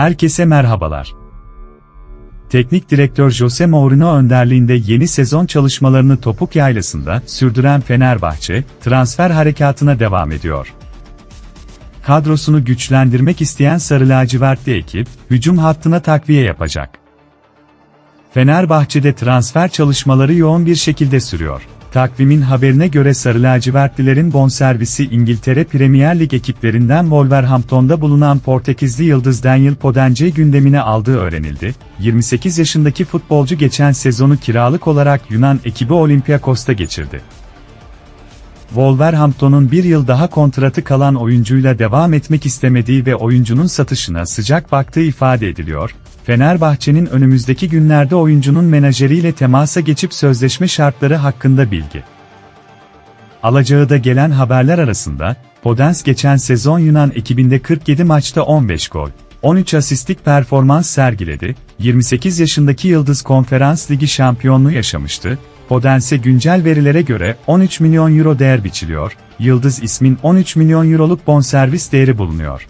Herkese merhabalar. Teknik direktör Jose Mourinho önderliğinde yeni sezon çalışmalarını topuk yaylasında sürdüren Fenerbahçe, transfer harekatına devam ediyor. Kadrosunu güçlendirmek isteyen Sarı Lacivertli ekip, hücum hattına takviye yapacak. Fenerbahçe'de transfer çalışmaları yoğun bir şekilde sürüyor. Takvimin haberine göre Sarı Lacivertlilerin bonservisi İngiltere Premier Lig ekiplerinden Wolverhampton'da bulunan Portekizli yıldız Daniel Podence gündemine aldığı öğrenildi. 28 yaşındaki futbolcu geçen sezonu kiralık olarak Yunan ekibi Olympiakos'ta geçirdi. Wolverhampton'un bir yıl daha kontratı kalan oyuncuyla devam etmek istemediği ve oyuncunun satışına sıcak baktığı ifade ediliyor. Fenerbahçe'nin önümüzdeki günlerde oyuncunun menajeriyle temasa geçip sözleşme şartları hakkında bilgi. Alacağı da gelen haberler arasında, Podens geçen sezon Yunan ekibinde 47 maçta 15 gol, 13 asistlik performans sergiledi, 28 yaşındaki Yıldız Konferans Ligi şampiyonluğu yaşamıştı, Podens'e güncel verilere göre 13 milyon euro değer biçiliyor, Yıldız ismin 13 milyon euroluk bonservis değeri bulunuyor.